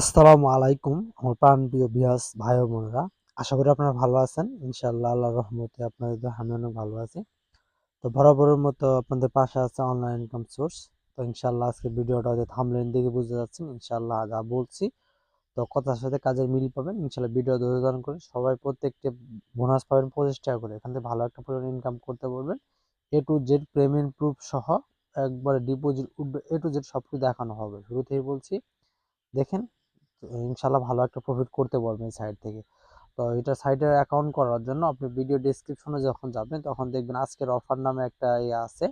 আসসালামু আলাইকুম, আমার প্রাণ প্রিয় বিয়াস ভাই বোনেরা। আশা করি আপনারা ভালো আছেন। ইনশাআল্লাহ আল্লাহর রহমতে আপনাদের আমি অনেক ভালো আছি। তো বরাবরের মতো আপনাদের পাশে আছে অনলাইন ইনকাম সোর্স তো ইনশাআল্লাহ আজকে ভিডিওটা হয়তো থামলেন দিকে বুঝতে যাচ্ছেন ইনশাআল্লাহ যা বলছি, তো কথার সাথে কাজের মিল পাবেন। ইনশাআল্লাহ ভিডিও ধৈর্য ধারণ করে সবাই প্রত্যেকটি বোনাস পাবেন পঁচিশ টাকা করে। এখান থেকে ভালো একটা পরিমাণ ইনকাম করতে পারবেন। A to Z payment proof সহ একবারে ডিপোজিট এ টু জেড সব কিছু দেখানো হবে। শুরু থেকেই বলছি, দেখেন ইনশাল্লাহ ভালো একটা প্রফিট করতে পারবেন সাইড থেকে। তো এটা সাইটের অ্যাকাউন্ট করার জন্য আপনি ভিডিও ডিসক্রিপশনে যখন যাবেন, তখন দেখবেন আজকের অফার নামে একটা ইয়ে আছে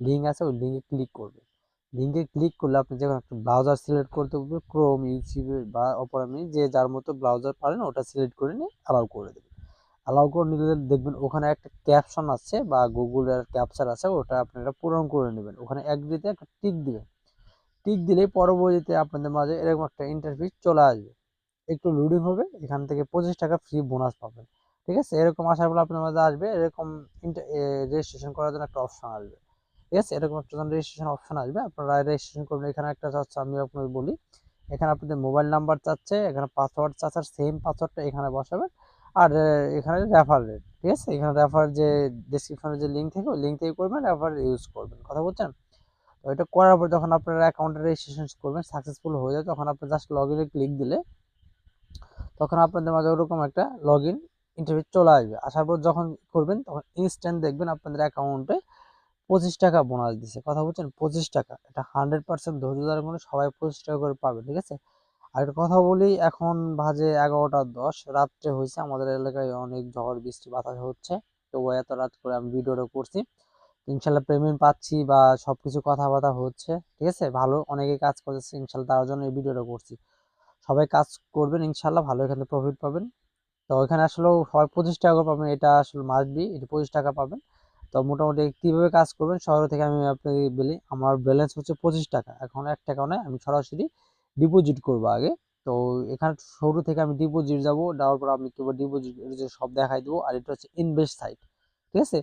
লিঙ্ক আছে, ওই লিঙ্কে ক্লিক করবেন লিঙ্কে ক্লিক করলে আপনি যখন একটা ব্রাউজার সিলেক্ট করতে পারবেন ক্রোম ইউটিউব বা অপরামি যে যার মতো ব্রাউজার পারেন, ওটা সিলেক্ট করে নিয়ে অ্যালাউ করে দেবেন। অ্যালাউ করে নিলে দেখবেন ওখানে একটা ক্যাপশন আছে বা গুগলের ক্যাপচার আছে, ওটা আপনারা পূরণ করে নেবেন। ওখানে একদিতে একটা টিক দিবেন টিক দিলেই পরবর্তীতে আপনাদের মাঝে এরকম একটা ইন্টারফেস চলে আসবে। একটু লোডিং হবে, এখান থেকে পঁচিশ টাকা ফ্রি বোনাস পাবেন। ঠিক আছে? এরকম আসার পর আপনার মাঝে আসবে, এরকম রেজিস্ট্রেশন করার জন্য একটা অপশন আসবে। ঠিক আছে? এরকম একটা রেজিস্ট্রেশন অপশন আসবে, আপনারা রেজিস্ট্রেশন করবেন। এখানে একটা চাচ্ছে, আমি আপনাদের বলি, এখানে আপনাদের মোবাইল নাম্বার চাচ্ছে, এখানে পাসওয়ার্ড চাচ্ছে সেম পাসওয়ার্ডটা এখানে বসাবেন। আর এখানে রেফার রেট ঠিক আছে? এখানে রেফার যে ডিসক্রিপশনে যে লিঙ্ক থেকে, ওই লিঙ্ক থেকে করবেন রেফার ইউজ করবেন। কথা বলছেন? তো এটা করার পর যখন আপনারা অ্যাকাউন্টে রেজিস্ট্রেশন করবেন সাকসেসফুল হয়ে যায়, তখন আপনি জাস্ট লগ ইনে ক্লিক দিলে তখন আপনাদের মাঝে ওরকম একটা লগ ইন ইন্টারভিউ চলে আসবে। আসার পর যখন করবেন, তখন ইনস্ট্যান্ট দেখবেন আপনাদের অ্যাকাউন্টে পঁচিশ টাকা বোনাস দিছে। কথা বলছেন? পঁচিশ টাকা। এটা হান্ড্রেড পার্সেন্ট ধৈর্য ধারণ করে সবাই পঁচিশ টাকা করে পাবে, ঠিক আছে? আর একটা কথা বলি, এখন বাজে এগারোটা দশ, রাত্রে হয়েছে। আমাদের এলাকায় অনেক ঝড়, বৃষ্টি, বাতাস হচ্ছে। তো এত রাত করে আমি ভিডিওটা করছি। ইনশাল্লাহ পেমেন্ট পাচ্ছি বা সব কিছু কথাবার্তা হচ্ছে, ঠিক আছে? ভালো অনেকে কাজ করতেছে, ইনশাল্লাহ তার জন্য এই ভিডিওটা করছি। সবাই কাজ করবেন, ইনশাল্লাহ ভালো, এখানে প্রফিট পাবেন। তো এখানে আসলে সবাই পঁচিশ টাকা পাবেন, এটা আসলে মাস্ট বি এটা পঁচিশ টাকা পাবেন। তো মোটামুটি কীভাবে কাজ করবেন শহর থেকে আমি আপনাকে বলি, আমার ব্যালেন্স হচ্ছে পঁচিশ টাকা। এখন এক টাকা নয়, আমি সরাসরি ডিপোজিট করব আগে। তো এখানে শুরু থেকে আমি ডিপোজিট যাব, যাওয়ার পর আমি কীভাবে ডিপোজিট সব দেখাই দেবো, আর এটা হচ্ছে ইনভেস্ট সাইট ঠিক আছে?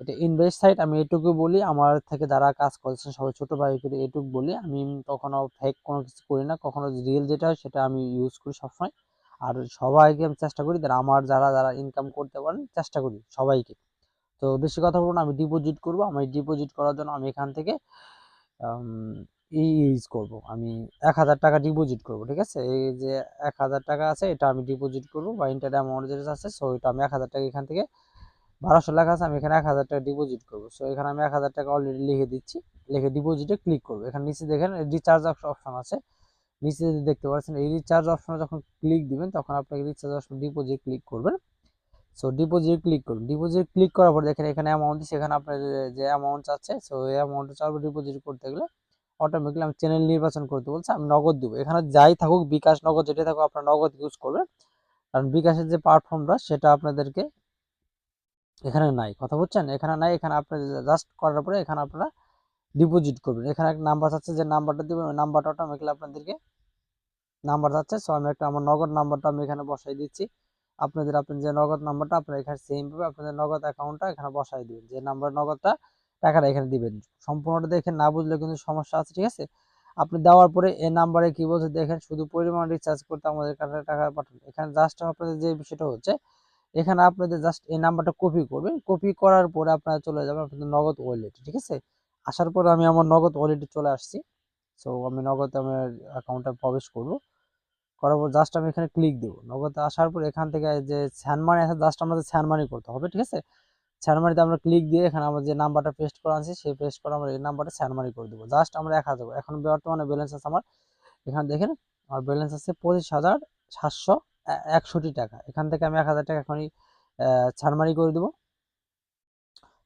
এটা ইনভেস্ট সাইট আমি এটুকু বলি, আমার থেকে যারা কাজ করছেন, সবাই ছোটো ভাই করে এটুকু বলি। আমি কখনো ফেক কোনো কিছু করি না, কখনো রিয়েল যেটা হয় সেটা আমি ইউজ করি সবসময়। আর সবাইকে আমি চেষ্টা করি যারা আমার যারা যারা ইনকাম করতে পারেন, চেষ্টা করি সবাইকে। তো বেশি কথা বলব না, আমি ডিপোজিট করব। আমি ডিপোজিট করার জন্য আমি এখান থেকে ইউজ করব। আমি এক হাজার টাকা ডিপোজিট করব, ঠিক আছে? এই যে এক হাজার টাকা আছে, এটা আমি ডিপোজিট করব বা ইন্টার অ্যামাউন্ট যেটা আছে সো এটা আমি এক হাজার টাকা এখান থেকে বারোশো লেখা আছে, আমি এখানে এক হাজার টাকা ডিপোজিট করব। সো এখানে আমি এক হাজার টাকা অলরেডি লিখে দিচ্ছি। লিখে ডিপোজিটে ক্লিক করব। এখানে নিচে দেখেন রিচার্জ অপশন আছে। নিচে যদি দেখতে পাচ্ছেন, এই রিচার্জ অপশনে যখন ক্লিক দিবেন, তখন আপনাকে রিচার্জ অপশন ডিপোজিট ক্লিক করবেন। সো ডিপোজিট ক্লিক করুন ডিপোজিট ক্লিক করার পর দেখেন, এখানে অ্যামাউন্ট সেখানে আপনার যে অ্যামাউন্ট চাচ্ছে সো এই অ্যামাউন্টটা চাইব ডিপোজিট করতে গেলে অটোমেটিকলি আমি চ্যানেল নির্বাচন করতে বলছে, আমি নগদ দেবো। এখানে যাই থাকুক, বিকাশ নগদ যেটা থাকুক, আপনার নগদ ইউজ করবেন। কারণ বিকাশের যে প্ল্যাটফর্মটা সেটা আপনাদেরকে এখানে নাই, কথা বলছেন? এখানে নাই, এখানে আপনি জাস্ট করার পরে এখানে আপনারা ডিপোজিট করবেন। এখানে একটা নাম্বার আছে, যে নাম্বারটা দেবেন, ওই নাম্বারটা অটোমেটিকলি আপনাদেরকে নাম্বার যাচ্ছে সো আমি একটা, আমার নগদ নাম্বারটা আমি এখানে বসাই দিচ্ছি। আপনাদের আপনার যে নগদ নাম্বারটা আপনারা এখানে সেম সেমভাবে আপনাদের নগদ অ্যাকাউন্টটা এখানে বসাই দিবেন। যে নাম্বার নগদটা টাকাটা এখানে দিবেন। সম্পূর্ণটা দেখে না বুঝলে কিন্তু সমস্যা আছে, ঠিক আছে? আপনি দেওয়ার পরে এই নাম্বারে কি বলছে দেখেন, শুধু পরিমাণ রিচার্জ করতে আমাদের কাছে টাকা পাঠান। এখানে জাস্ট আপনাদের যে বিষয়টা হচ্ছে এখানে আপনাদের জাস্ট এই নাম্বারটা কপি করবেন। কপি করার পরে আপনারা চলে যাবেন আপনাদের নগদ ওয়ালেটে ঠিক আছে? আসার পরে আমি আমার নগদ ওয়ালেটে চলে আসছি। সো আমি নগদ আমার অ্যাকাউন্টে প্রবেশ করব। করার পর জাস্ট আমি এখানে ক্লিক দেবো। নগদে আসার পর এখান থেকে যে স্যানমানি আছে জাস্ট আমাদের স্যানমানি করতে হবে, ঠিক আছে? স্যানমানিতে আমরা ক্লিক দিয়ে এখানে আমার যে নাম্বারটা পেস্ট করা আছে, সেই পেস্ট করে আমরা এই নাম্বারটা স্যানমানি করে দেবো। জাস্ট আমরা এক হাজার এখন বর্তমানে ব্যালেন্স আছে আমার। এখানে দেখেন, আমার ব্যালেন্স আছে পঁচিশ হাজার সাতশো একষট্টি টাকা। এখান থেকে আমি এক হাজার টাকা এখনই ছাড়মারি করে দেবো।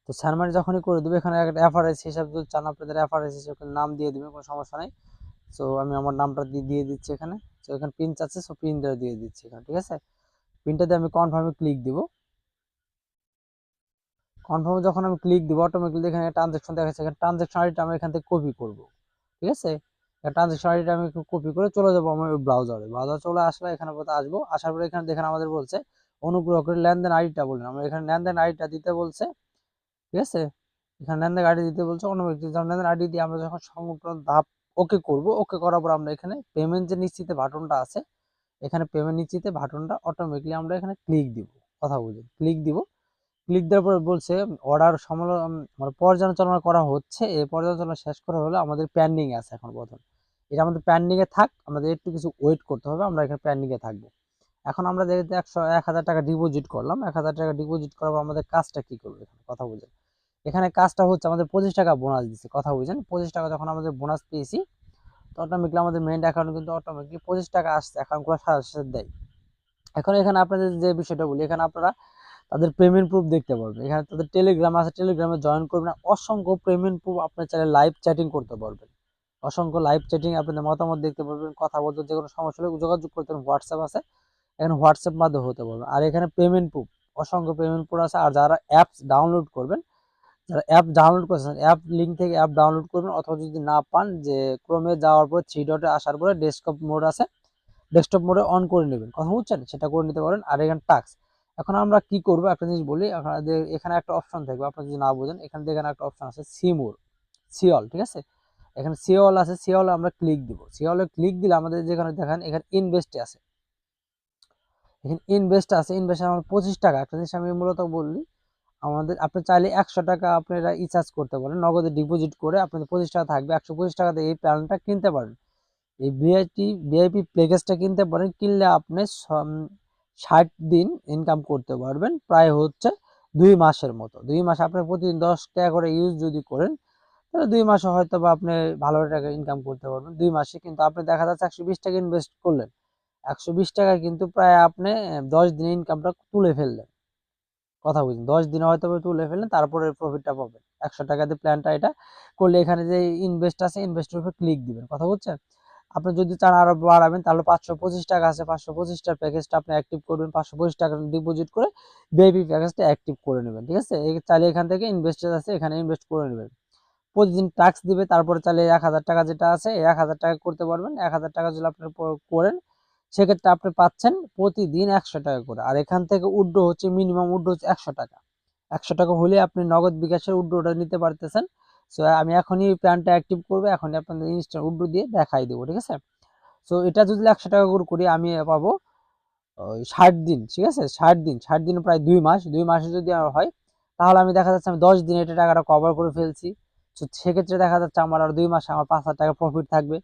তো ছাড়মারি যখনই করে দেবো, এখানে একটা অ্যাফারেজ হিসাব যদি চান আপনাদের অ্যাফারেজ হিসেবে নাম দিয়ে দেবেন কোনো সমস্যা নেই। সো আমি আমার নামটা দিয়ে দিয়ে দিচ্ছি এখানে। সো এখানে পিন চাচ্ছে সো পিন দিয়ে দিচ্ছি এখানে, ঠিক আছে? পিনটা দিয়ে আমি কনফার্মে ক্লিক দিব। কনফার্মে যখন আমি ক্লিক দিব অটোমেটিকলি এখানে ট্রানজেকশন দেখাচ্ছে, এখানে ট্রানজেকশন আইডিটা আমি এখান থেকে কপি করব, ঠিক আছে? ট্রানজেকশন আইডিটা আমি কপি করে চলে যাব আমার ব্রাউজারে ব্রাউজার চলে আসলে এখানে পথে আসব। আসার পরে এখানে দেখেন আমাদের বলছে, অনুগ্রহ করে লেনদেন আইডিটা বলেন। আমরা এখানে লেনদেন আইডিটা দিতে বলছে, ঠিক আছে? এখানে লেনদেন আইডি দিতে বলছে, অন্য ব্যক্তি লেনদেন আইডি দিয়ে আমরা যখন সম্পূর্ণ ধাপ ওকে করব ওকে করার পর আমরা এখানে পেমেন্ট যে নিশ্চিতে বাটনটা আছে, এখানে পেমেন্ট নিশ্চিতে বাটনটা অটোমেটিকলি আমরা এখানে ক্লিক দিব। কথা বুঝুন ক্লিক দিব। ক্লিক দেওয়ার পর বলছে অর্ডার সমল মানে পর্যালোচনা করা হচ্ছে। এই পর্যালোচনা শেষ করা হলে আমাদের পেন্ডিং আছে এখন প্রথম। এটা আমাদের পেন্ডিংয়ে থাক, আমাদের একটু কিছু ওয়েট করতে হবে, আমরা এখানে পেন্ডিংয়ে থাকব। এখন আমরা যেহেতু একশো, এক হাজার টাকা ডিপোজিট করলাম, এক হাজার টাকা ডিপোজিট করার পর আমাদের কাজটা কি করবে এখানে? কথা বুঝেন এখানে কাজটা হচ্ছে আমাদের পঁচিশ টাকা বোনাস দিচ্ছে, কথা বুঝেন পঁচিশ টাকা যখন আমাদের বোনাস পেয়েছি, তো অটোমেটিকলি আমাদের মেন অ্যাকাউন্ট কিন্তু অটোমেটিকলি পঁচিশ টাকা আসছে অ্যাকাউন্ট করে সাথে সাথে দেয়। এখন এখানে আপনাদের যে বিষয়টা বলি, এখানে আপনারা তাদের পেমেন্ট প্রুফ দেখতে পারবেন। এখানে তাদের টেলিগ্রাম আছে টেলিগ্রামে জয়েন করবেন, অসংখ্য পেমেন্ট প্রুফ আপনার চাইলে লাইভ চ্যাটিং করতে পারবেন। অসংখ্য লাইভ চ্যাটিং আপনাদের মতামত দেখতে পারবেন, কথা বলতে যে কোনো সমস্যা হলে যোগাযোগ করতে পারেন হোয়াটসঅ্যাপ আছে, এখানে হোয়াটসঅ্যাপ মাধ্যমে হতে পারবেন। আর এখানে পেমেন্ট প্রুফ অসংখ্য পেমেন্ট প্রুফ আছে। আর যারা অ্যাপস ডাউনলোড করবেন, যারা অ্যাপ ডাউনলোড করেছেন অ্যাপ লিঙ্ক থেকে অ্যাপ ডাউনলোড করবেন, অথবা যদি না পান, যে ক্রমে যাওয়ার পর থ্রি ডটে আসার পরে ডেস্কটপ মোড আছে ডেস্কটপ মোডে অন করে নেবেন। কথা বুঝছেন? সেটা করে নিতে পারেন। আর এখানে টাক্স এখন আমরা কি করব? একটা জিনিস বলি, আপনাদের এখানে একটা অপশন থাকবে, আপনারা যদি না বোঝেন, এখানে এখানে একটা অপশন আছে সিমোর সিওল ঠিক আছে? এখানে সিওল আছে সিওল আমরা ক্লিক দিব। সিওলে ক্লিক দিলে আমাদের যেখানে দেখেন, এখানে ইনভেস্টে আছে। এখানে ইনভেস্ট আছে ইনভেস্ট আমার পঁচিশ টাকা। একটা জিনিস আমি মূলত বললি, আমাদের আপনি চাইলে একশো টাকা আপনারা রিচার্জ করতে পারেন, নগদে ডিপোজিট করে আপনাদের পঁচিশ টাকা থাকবে। একশো পঁচিশ টাকাতে এই প্ল্যানটা কিনতে পারেন। এই ভিআইপি ভিআইপি প্যাকেজটা কিনতে পারেন, কিনলে আপনি ষাট দিন ইনকাম করতে পারবেন। প্রায় হচ্ছে দুই মাসের মতো। দুই মাস আপনি প্রতিদিন দশ টাকা করে ইউজ যদি করেন দুই মাসে হয়তো বা আপনি ভালো টাকা ইনকাম করতে পারবেন। দুই মাসে কিন্তু আপনি দেখা যাচ্ছে একশো বিশ টাকা ইনভেস্ট করলেন। একশো বিশ টাকা কিন্তু প্রায় আপনি দশ দিনে ইনকামটা তুলে ফেললেন। কথা বুঝুন দশ দিনে হয়তো তুলে ফেললেন, তারপরে প্রফিটটা পাবেন। একশো টাকা দিয়ে প্ল্যানটা এটা করলে এখানে যে ইনভেস্ট আছে ইনভেস্টের উপরে ক্লিক দিবেন। কথা বুঝছেন আপনি যদি চান আরও বাড়াবেন, তাহলে পাঁচশো পঁচিশ টাকা আছে। পাঁচশো পঁচিশটার প্যাকেজটা আপনি অ্যাক্টিভ করবেন। পাঁচশো পঁচিশ টাকা ডিপোজিট করে বেবি প্যাকেজটা অ্যাক্টিভ করে নেবেন, ঠিক আছে? চাইলে এখান থেকে ইনভেস্টার আছে, এখানে ইনভেস্ট করে নেবেন। প্রতিদিন ট্যাক্স দিবে, তারপরে চাইলে এক হাজার টাকা যেটা আছে এক হাজার টাকা করতে পারবেন। এক হাজার টাকা যদি আপনি করেন, সেক্ষেত্রে আপনি পাচ্ছেন প্রতিদিন একশো টাকা করে। আর এখান থেকে উড্ডো হচ্ছে মিনিমাম উড্ডো হচ্ছে একশো টাকা। একশো টাকা হলে আপনি নগদ বিকাশের উড্ডোটা নিতে পারতেছেন। সো আমি এখনই প্ল্যানটা অ্যাক্টিভ করব, এখনই আপনাদের ইনস্ট্যান্ট উড্ডো দিয়ে দেখাই দেবো, ঠিক আছে? সো এটা যদি একশো টাকা করে করি, আমি পাবো ষাট দিন, ঠিক আছে? ষাট দিন ষাট দিন প্রায় দুই মাস, দুই মাসে যদি হয়, তাহলে আমি দেখা যাচ্ছে আমি দশ দিনে এটা টাকাটা কভার করে ফেলছি। তো সেক্ষেত্রে দেখা যাচ্ছে আমার আর দুই মাসে আমার পাঁচ হাজার টাকা প্রফিট থাকবে।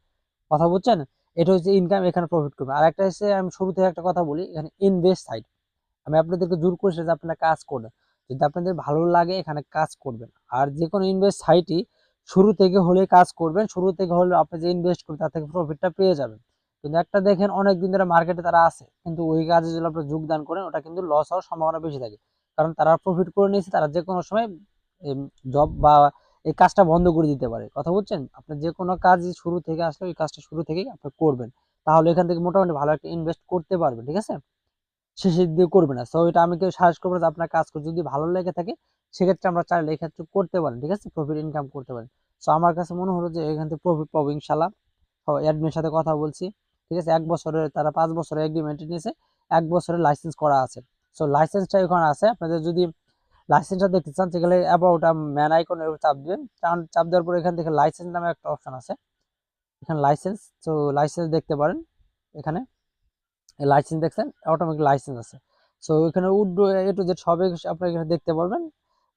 কথা বুঝছেন? এটা হচ্ছে ইনকাম এখানে প্রফিট করবে। আর একটা হচ্ছে, আমি শুরু থেকে একটা কথা বলি, এখানে ইনভেস্ট সাইড আমি আপনাদেরকে জোর করছি যে আপনারা কাজ করবেন যদি আপনাদের ভালো লাগে, এখানে কাজ করবেন। আর যে কোনো ইনভেস্ট সাইটই শুরু থেকে হলে কাজ করবেন। শুরু থেকে হলে আপনি যে ইনভেস্ট করবেন, তার থেকে প্রফিটটা পেয়ে যাবেন। কিন্তু একটা দেখেন অনেক দিন ধরে মার্কেটে তারা আছে। কিন্তু ওই কাজে যদি আপনি যোগদান করেন, ওটা কিন্তু লস হওয়ার সম্ভাবনা বেশি থাকে। কারণ তারা প্রফিট করে নিয়েছে, তারা যে কোনো সময় জব বা এই কাজটা বন্ধ করে দিতে পারে। কথা বলছেন আপনি যে কোনো কাজ শুরু থেকে আসলে ওই কাজটা শুরু থেকেই আপনি করবেন। তাহলে এখান থেকে মোটামুটি ভালো একটা ইনভেস্ট করতে পারবেন, ঠিক আছে? শেষের দিকে করবে না। সো এটা আমি কেউ সাজেস্ট করব যে আপনার কাজ করে যদি ভালো লেগে থাকে, সেক্ষেত্রে আমরা চাইলে এক্ষেত্রে করতে পারেন, ঠিক আছে? প্রফিট ইনকাম করতে পারেন। সো আমার কাছে মনে হলো যে এখান থেকে প্রফিট পাবো ইনশাল্লাহ অ্যাডমিনের সাথে কথা বলছি, ঠিক আছে? এক বছরের, তারা পাঁচ বছরের এগ্রিমেন্ট নিয়েছে, এক বছরের লাইসেন্স করা আছে। সো লাইসেন্সটা এখানে আছে। আপনাদের যদি লাইসেন্সটা দেখতে চান, সেখানে অ্যাবাউট ম্যান আইকনের চাপ দিবেন। চাপ দেওয়ার পর এখান থেকে লাইসেন্স নামে একটা অপশন আছে। এখানে লাইসেন্স তো লাইসেন্স দেখতে পারেন এখানে। লাইসেন্স দেখছেন অটোমেটিক লাইসেন্স আছে। সো এখানে উড এ টু জেড সবে আপনারা এখানে দেখতে পারবেন।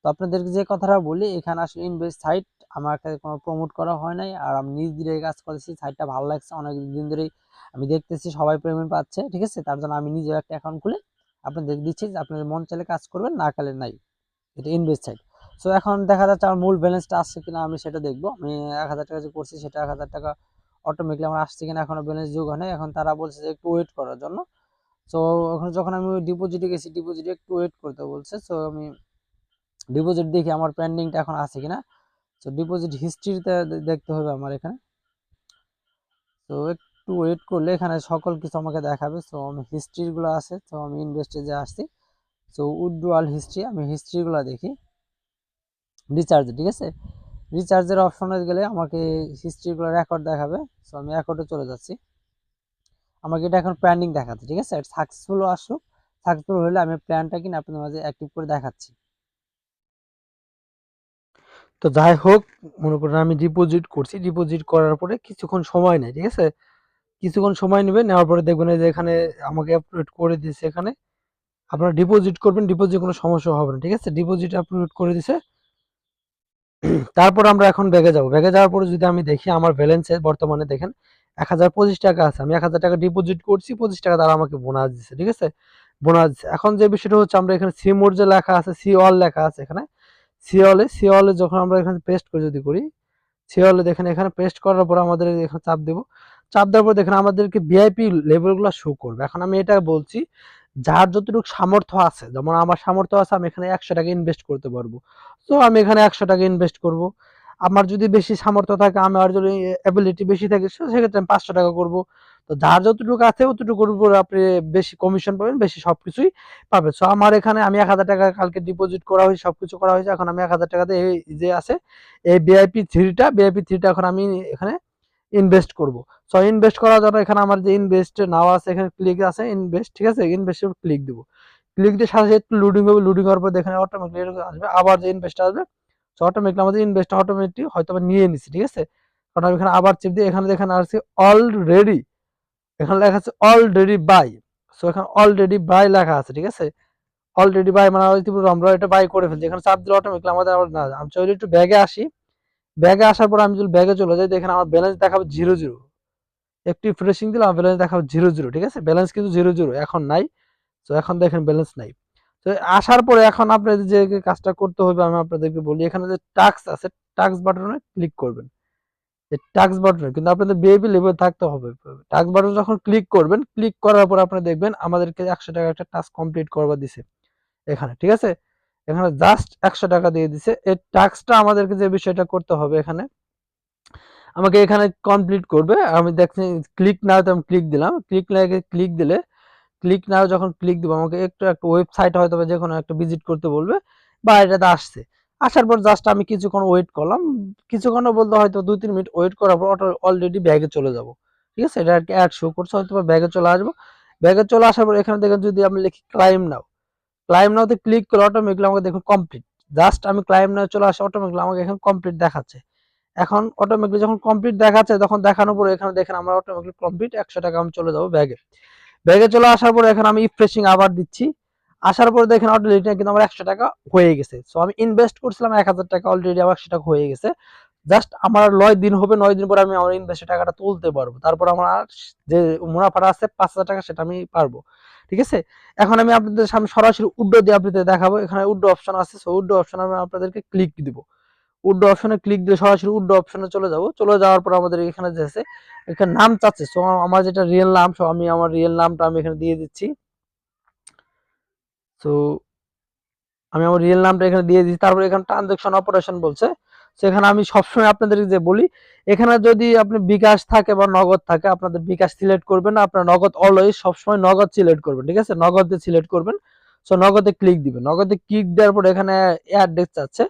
তো আপনাদেরকে যে কথাটা বলি, এখানে আসলে ইনভেস্ট সাইট আমার কাছে কোনো প্রমোট করা হয় নাই। আর আমি নিজ দিয়ে কাজ করেছি সাইটটা ভালো লাগছে, অনেক দিন ধরেই আমি দেখতেছি, সবাই পেমেন্ট পাচ্ছে, ঠিক আছে? তার জন্য আমি নিজেও একটা অ্যাকাউন্ট খুলে আপনাদের দিচ্ছি যে আপনাদের মন চাইলে কাজ করবেন, না কালে নাই। এটা ইনভেস্ট সাইট সো এখন দেখা যাচ্ছে আমার মূল ব্যালেন্সটা আসছে কিনা আমি সেটা দেখব। আমি এক হাজার টাকা যে করছি সেটা এক হাজার টাকা অটোমেটিকলি আমার আসছে কিনা এখনও ব্যালেন্স যোগ হয় এখন তারা বলছে যে একটু ওয়েট করার জন্য। সো এখন যখন আমি ডিপোজিটে গেছি ডিপোজিটে একটু ওয়েট করতে বলছে। সো আমি ডিপোজিট দেখি আমার পেন্ডিংটা এখন আছে কিনা। সো ডিপোজিট হিস্ট্রিতে দেখতে হবে আমার এখানে। তো একটু ওয়েট করলে এখানে সকল কিছু আমাকে দেখাবে। সো আমি হিস্ট্রিগুলো আছে। তো আমি ইনভেস্টে যে আসছি সো উইথড্রয়াল হিস্ট্রি, আমি হিস্ট্রিগুলো দেখি। রিচার্জ ঠিক আছে? রিচার্জের অপশনে গেলে আমাকে হিস্ট্রিগুলো রেকর্ড দেখাবে। সো আমি রেকর্ডে চলে যাচ্ছি। আমাকে এটা এখন প্ল্যানিং দেখাচ্ছে ঠিক আছে? সাকসেসফুল আসুক সাকসেসফুল হলে আমি প্ল্যানটা কিনে আপনাদের মাঝে অ্যাক্টিভ করে দেখাচ্ছি। তো যাই হোক, মনে করেন আমি ডিপোজিট করছি। ডিপোজিট করার পরে কিছুক্ষণ সময় নেয় ঠিক আছে? কিছুক্ষণ সময় নেবে নেওয়ার পরে দেখবেন এখানে আমাকে আপলোড করে দিয়েছে এখানে। আপনারা ডিপোজিট করবেন ডিপোজিট কোনো সমস্যা হবে না, ঠিক আছে? ডিপোজিট আপলোড করে দিছে। তারপর আমরা এখন ব্যাগে যাব। ব্যাগে যাওয়ার পরে যদি আমি দেখি আমার ব্যালেন্সে বর্তমানে দেখেন এক হাজার পঁচিশ টাকা আছে। আমি এক হাজার টাকা ডিপোজিট করছি, পঁচিশ টাকা তারা আমাকে বোনাস দিচ্ছে ঠিক আছে? বোনাস এখন যে বিষয়টা হচ্ছে আমরা এখানে সি মোড যে লেখা আছে সি অল লেখা আছে এখানে সি অলে সি অলে যখন আমরা এখানে পেস্ট করে যদি করি সি অলে দেখেন এখানে পেস্ট করার পর আমাদের এখানে চাপ দেবো। চাপ দেওয়ার পর দেখেন আমাদেরকে ভিআইপি লেভেলগুলো শো করবে। এখন আমি এটা বলছি যার যতটুকু সামর্থ্য আছে, যেমন আমার সামর্থ্য আছে, আমি এখানে একশো টাকা ইনভেস্ট করতে পারব। তো আমি এখানে একশো টাকা ইনভেস্ট করব। আমার যদি বেশি সামর্থ্য থাকে আমার যদি অ্যাবিলিটি বেশি থাকে সেক্ষেত্রে আমি পাঁচশো টাকা করব। তো যার যতটুকু আছে অতটুকুর উপর আপনি বেশি কমিশন পাবেন, বেশি সব কিছুই পাবেন। সো আমার এখানে আমি এক হাজার টাকা কালকে ডিপোজিট করা হয়েছে সব কিছু করা হয়েছে। এখন আমি এক হাজার টাকাতে এই যে আছে, এই বিআইপি থ্রিটা বিআইপি থ্রিটা এখন আমি এখানে ইনভেস্ট করব। সো ইনভেস্ট করার জন্য এখানে আমার যে ইনভেস্ট নাও আছে, এখানে ক্লিক আছে ইনভেস্ট ঠিক আছে? ইনভেস্টে ক্লিক দিব। ক্লিক দিয়ে সাথে সাথে লোডিং হবে লোডিং হওয়ার পর দেখেন অটোমেটিক আসবে। আবার যে ইনভেস্ট আসবে সো অটোমেটিক আমাদের ইনভেস্ট অটোমেটিক হয়তো নিয়ে নিছি, ঠিক আছে? কারণ আমি এখানে আবার চিপ দিয়ে এখানে দেখেন আসছে অলরেডি এখানে লেখা আছে অলরেডি বাই সো এখানে অলরেডি বাই লেখা আছে, ঠিক আছে? অলরেডি বাই মানে আমরা এটা বাই করে ফেলছি। এখানে চাপ দিলে অটোমেটিক আমাদের আবার না, আমি চাইলে একটু ব্যাগে আসি। ব্যাগে আসার পর আমি যদি ব্যাগে চলে যাই দেখেন আমার ব্যালেন্স দেখাবে জিরো জিরো একটি ফ্রেশিং দিলে আমার ব্যালেন্স দেখাবে জিরো জিরো ঠিক আছে? ব্যালেন্স কিন্তু জিরো জিরো এখন নাই। তো এখন দেখেন ব্যালেন্স নাই। তো আসার পরে এখন আপনাদের যে কাজটা করতে হবে, আমি আপনাদেরকে বলি, এখানে যে টাক্স আছে টাক্স বাটনে ক্লিক করবেন। টাক্স বাটনে কিন্তু আপনাদের বিএপি লেভেল থাকতে হবে। টাক্স বাটন যখন ক্লিক করবেন ক্লিক করার পর আপনি দেখবেন আমাদেরকে একশো টাকা একটা টাস্ক কমপ্লিট করবার দিছে। এখানে, ঠিক আছে? এখানে জাস্ট একশো টাকা দিয়ে দিছে। এই টাস্কটা আমাদেরকে যে বিষয়টা করতে হবে এখানে, আমাকে এখানে কমপ্লিট করবে। আমি দেখছি ক্লিক না নাও আমি ক্লিক দিলাম। ক্লিক লাগে ক্লিক দিলে ক্লিক নাও যখন ক্লিক দিব, আমাকে একটু একটা ওয়েবসাইট হয়তো বা যে কোনো একটা ভিজিট করতে বলবে বা এটাতে আসছে। আসার পর জাস্ট আমি কিছুক্ষণ ওয়েট করলাম। কিছুক্ষণ বলতে হয়তো দুই, তিন মিনিট ওয়েট করার পর অলরেডি ব্যাগে চলে যাব। ঠিক আছে? এটা আর কি অ্যাড শো করছে, হয়তো বা ব্যাগে চলে আসব। ব্যাগে চলে আসার পর এখানে দেখেন যদি আমি লিখি ক্লাইম নাও ক্লাইম নাওতে ক্লিক করে অটোমেটিকলি আমাকে দেখুন কমপ্লিট জাস্ট আমি ক্লাইম নাও চলে আসে অটোমেটিকলি আমাকে এখানে কমপ্লিট দেখাচ্ছে। এখন অটোমেটিকলি যখন কমপ্লিট দেখাচ্ছে, তখন দেখানোর পরে এখানে দেখেন আমার অটোমেটিকলি কমপ্লিট একশো টাকা আমি চলে যাব ব্যাগে। ব্যাগে চলে আসার পরে এখন আমি ফ্রেশিং আবার দিচ্ছি। আসার পরে দেখেন অলরেডি কিন্তু আমার একশো টাকা হয়ে গেছে। সো আমি ইনভেস্ট করছিলাম এক হাজার টাকা অলরেডি আমার একশো টাকা হয়ে গেছে। জাস্ট আমার নয় দিন হবে, নয় দিন পরে আমি আমার ইনভেস্টের টাকাটা তুলতে পারব। তারপর আমার যে মুনাফাটা আছে, পাঁচ হাজার টাকা সেটা আমি পারব। ঠিক আছে? এখন আমি আপনাদের সামনে সরাসরি উড্ডো দিয়ে আপনাদের দেখাবো। এখানে উড্ডো অপশন আছে। সো উড্ডো অপশন আমি আপনাদেরকে ক্লিক দিব। উড্ডো অপশনে ক্লিক দিয়ে সরাসরি উড্ডো অপশনে চলে যাব। চলে যাওয়ার পর আমাদের এখানে যে আছে, এখানে নাম চাচ্ছে। সো আমার যেটা রিয়েল নাম সো আমি আমার রিয়েল নামটা আমি এখানে দিয়ে দিচ্ছি। তো আমি আমার রিয়েল নামটা এখানে দিয়ে দিচ্ছি। তারপর এখানে ট্রানজেকশন অপারেশন বলছে। সেখানে আমি সবসময় আপনাদের যে বলি, এখানে যদি আপনি বিকাশ থাকে বা নগদ থাকে, আপনাদের বিকাশ সিলেক্ট করবেন, আপনার নগদ অলওয়েজ সবসময় নগদ সিলেক্ট করবেন, ঠিক আছে? নগদে সিলেক্ট করবেন সো নগদে ক্লিক দিবেন। নগদে ক্লিক দেওয়ার পর এখানে অ্যাড্রেস চাচ্ছে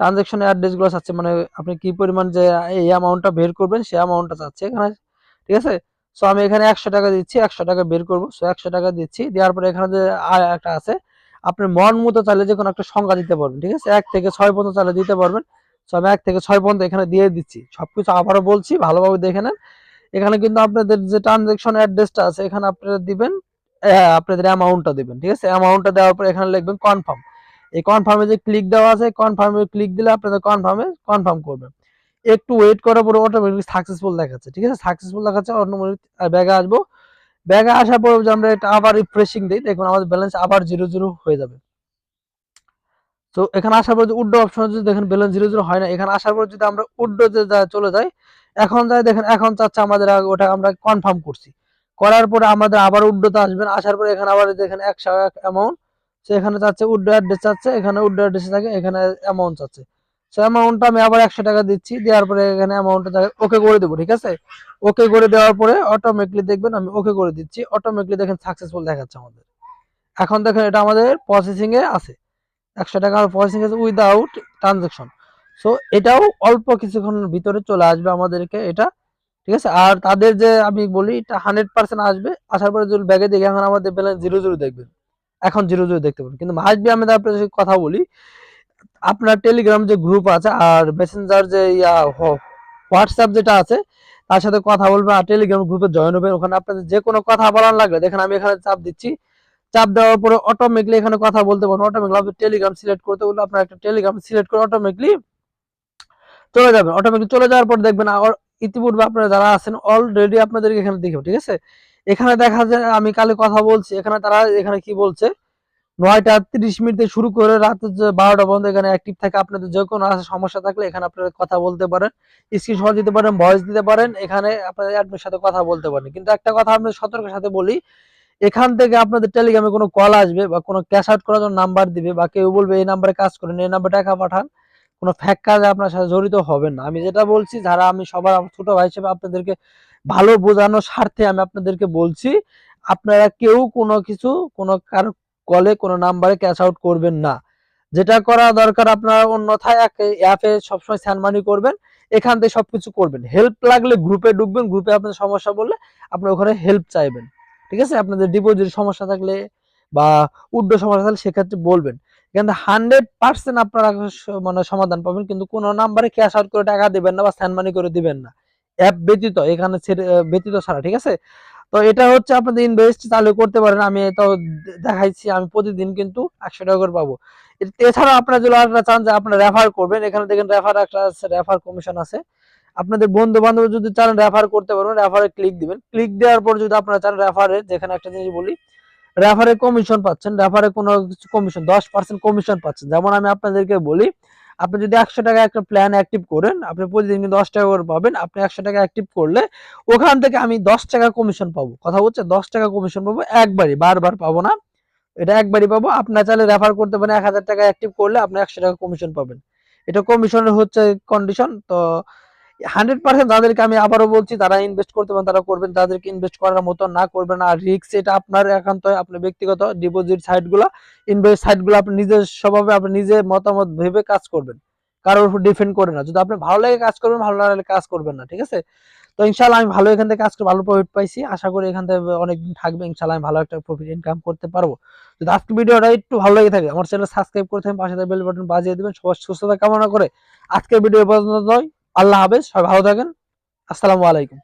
ট্রানজেকশন অ্যাড্রেসগুলো চাচ্ছে মানে আপনি কি পরিমাণ যে এই অ্যামাউন্টটা বের করবেন, সেই অ্যামাউন্টটা চাচ্ছে এখানে, ঠিক আছে? সো আমি এখানে একশো টাকা দিচ্ছি, একশো টাকা বের করব সো একশো টাকা দিচ্ছি। দেওয়ার পরে এখানে যে একটা আছে, আপনি মন মতো চাইলে যে কোনো একটা সংখ্যা দিতে পারবেন, ঠিক আছে? এক থেকে ছয় পর্যন্ত চাইলে দিতে পারবেন। সো আমি এক থেকে ছয় পর্যন্ত এখানে দিয়ে দিচ্ছি। সবকিছু আবারও বলছি, ভালোভাবে দেখে নেন। এখানে কিন্তু আপনাদের যে ট্রানজেকশন অ্যাড্রেসটা আছে, এখানে আপনারা দিবেন আপনাদের অ্যামাউন্টটা দিবেন, ঠিক আছে? অ্যামাউন্টটা দেওয়ার পর এখানে লিখবেন কনফার্ম এই কনফার্মে যে ক্লিক দেওয়া আছে কনফার্মে ক্লিক দিলে আপনাদের কনফার্মে কনফার্ম করবেন একটু ওয়েট করার পরে অটোমেটিক সাকসেসফুল দেখাচ্ছে, ঠিক আছে? সাকসেসফুল দেখাচ্ছে অটোমেটিক ব্যাগে আসব। ব্যাগে আসার পর যে আমরা এটা আবার রিফ্রেশিং দিই, দেখুন আমাদের ব্যালেন্স আবার জিরো জিরো হয়ে যাবে। তো এখানে আসার পর যদি উড্ডো অপশন যদি দেখেন ব্যালেন্স জিরো জিরো হয় না। এখানে আসার পর যদি আমরা উড্ডোতে চলে যাই, এখন যাই, দেখেন এখন চাচ্ছে আমাদের ওটা আমরা কনফার্ম করছি। করার পরে আমাদের আবার উড্ডোতে আসবেন। আসার পরে এখানে আবার দেখেন একশো এক অ্যামাউন্ট সে এখানে চাচ্ছে উড্ডো অ্যাড্রেস চাচ্ছে, এখানে উড্ডো অ্যাড্রেস থাকে, এখানে অ্যামাউন্ট চাচ্ছে। সে অ্যামাউন্টটা আমি আবার একশো টাকা দিচ্ছি। দেওয়ার পরে এখানে অ্যামাউন্টটা ওকে করে দেবো, ঠিক আছে? ওকে করে দেওয়ার পরে অটোমেটিকলি দেখবেন আমি ওকে করে দিচ্ছি। অটোমেটিকলি দেখেন সাকসেসফুল দেখাচ্ছে আমাদের। এখন দেখেন এটা আমাদের প্রসেসিং এ আছে। একশো টাকা প্রসেসিং আছে উইদাউট ট্রানজেকশন সো এটাও অল্প কিছুক্ষণের ভিতরে চলে আসবে আমাদেরকে এটা, ঠিক আছে? আর তাদের যে আমি বলি, এটা হান্ড্রেড পার্সেন্ট আসবে। আসার পরে যদি ব্যাগে দেখে এখন আমাদের ব্যালেন্স জিরো জিরো দেখবেন। এখন জিরো জিরো দেখতে পাবেন কিন্তু আসবে আমি সাথে কথা বলি, আপনার টেলিগ্রাম যে গ্রুপ আছে আর মেসেঞ্জার যে ইয়া হোয়াটসঅ্যাপ যেটা আছে, তার সাথে কথা বলবেন আর টেলিগ্রাম গ্রুপে জয়েন হবেন। ওখানে আপনাদের যে কোনো কথা বলার লাগলে, দেখেন আমি এখানে চাপ দিচ্ছি। চাপ দেওয়ার পরে অটোমেটিকলি এখানে কথা বলতে পারেন অটোমেটিকলি আপনি টেলিগ্রাম সিলেক্ট করতে বললে আপনার একটা টেলিগ্রাম সিলেক্ট করে অটোমেটিকলি চলে যাবেন অটোমেটিক চলে যাওয়ার পর দেখবেন ইতিপূর্বে আপনারা যারা আছেন অলরেডি আপনাদেরকে এখানে দেখবে, ঠিক আছে? এখানে দেখা যায়, আমি কালে কথা বলছি, এখানে তারা এখানে কি বলছে? নয়টা তিরিশ মিনিট শুরু করে রাত বারোটা পর্যন্ত এখানে অ্যাক্টিভ থাকে। আপনাদের যে কোনো সমস্যা থাকলে এখানে আপনারা কথা বলতে পারেন। স্ক্রিনশট দিতে পারেন ভয়েস দিতে পারেন। এখানে আপনাদের অ্যাডমিনের সাথে কথা বলতে পারেন। কিন্তু একটা কথা আমি সতর্কের সাথে বলি এখান থেকে আপনাদের টেলিগ্রামে কোনো কল আসবে বা কোনো ক্যাশ আউট করার জন্য নাম্বার দিবে বা কেউ বলবে এই নাম্বারে কাজ করেন, এই নাম্বারে টাকা পাঠান, কোনো ফ্যাক কাজে আপনার সাথে জড়িত হবেন না। আমি যেটা বলছি, যারা আমি সবার ছোট ভাই হিসেবে আপনাদেরকে ভালো বোঝানোর স্বার্থে আমি আপনাদেরকে বলছি, আপনারা কেউ কোনো কিছু, কোনো কার কলে কোনো নাম্বারে ক্যাশ আউট করবেন না। যেটা করা দরকার, আপনারা অন্যথায় অ্যাপে সবসময় স্যান মানি করবেন, এখান থেকে সবকিছু করবেন। হেল্প লাগলে গ্রুপে ঢুকবেন গ্রুপে আপনার সমস্যা বললে আপনার ওখানে হেল্প চাইবেন। ঠিক আছে? আপনাদের ডিপোজিট সমস্যা থাকলে বা উড্ডো সমস্যা থাকলে সেক্ষেত্রে বলবেন। এখানে হান্ড্রেড পার্সেন্ট আপনারা মানে সমাধান পাবেন, কিন্তু কোনো নাম্বারে ক্যাশ আউট করে টাকা দিবেন না বা স্যান মানি করে দিবেন না। অ্যাপ ব্যতীত, এখানে ব্যতীত ছাড়া, ঠিক আছে? তো এটা হচ্ছে আপনাদের ইনভেস্ট চালু করতে পারেন। আমি তো দেখাইছি, আমি প্রতিদিন কিন্তু একশো টাকা করে পাবো। এ- এছাড়া আপনারা যদি আরেকটা চান যে আপনারা রেফার করবেন, এখানে দেখেন রেফার একটা আছে রেফার কমিশন আছে। আপনাদের বন্ধু বান্ধব যদি চান রেফার করতে পারবেন রেফারে ক্লিক দিবেন। ক্লিক দেওয়ার পর যদি আপনারা চান রেফারে যেখানে একটা জিনিস বলি রেফারে কমিশন পাচ্ছেন রেফারে কোনো কিছু কমিশন দশ পার্সেন্ট কমিশন পাচ্ছেন। যেমন আমি আপনাদেরকে বলি, আপনি যদি একশো টাকা একটা প্ল্যান অ্যাক্টিভ করেন, আপনি প্রতিদিন দশ টাকা করে পাবেন। আপনি একশো টাকা অ্যাক্টিভ করলে ওখান থেকে আমি দশ টাকা কমিশন পাবো। কথা বলছে দশ টাকা কমিশন পাবো, একবারই, বারবার পাবো না। এটা একবারই পাবো। আপনার চাইলে রেফার করতে পারেন, এক হাজার টাকা অ্যাক্টিভ করলে আপনি একশো টাকা কমিশন পাবেন। এটা কমিশনের হচ্ছে কন্ডিশন তো হান্ড্রেড পার্সেন্ট যাদেরকে আমি আবারও বলছি, তারা ইনভেস্ট করতে পারেন তারা করবেন, তাদেরকে ইনভেস্ট করার মতো না করবেন আর রিস্ক এটা আপনার একান্ত আপনার ব্যক্তিগত ডিপোজিট সাইটগুলো ইনভেস্ট সাইটগুলো আপনি নিজস্বভাবে আপনি নিজে মতামত ভেবে কাজ করবেন। কারোর উপর ডিপেন্ড করে না। যদি আপনি ভালো লাগে কাজ করবেন, ভালো না লাগলে কাজ করবেন না, ঠিক আছে? তো ইনশাল্লাহ আমি ভালো এখান থেকে কাজ করে ভালো প্রফিট পাইছি। আশা করি এখান থেকে অনেকদিন থাকবে ইনশাল্লাহ আমি ভালো একটা প্রফিট ইনকাম করতে পারব। যদি আজকে ভিডিওটা একটু ভালো লাগে থাকে, আমার চ্যানেল সাবস্ক্রাইব করতে হবে পাশে বেল বাটন বাজিয়ে দেবেন। সবার সুস্থতা কামনা করে আজকের ভিডিও পর্যন্ত নয় আল্লাহ হাফেজ সবাই ভালো থাকেন। আসসালামু আলাইকুম।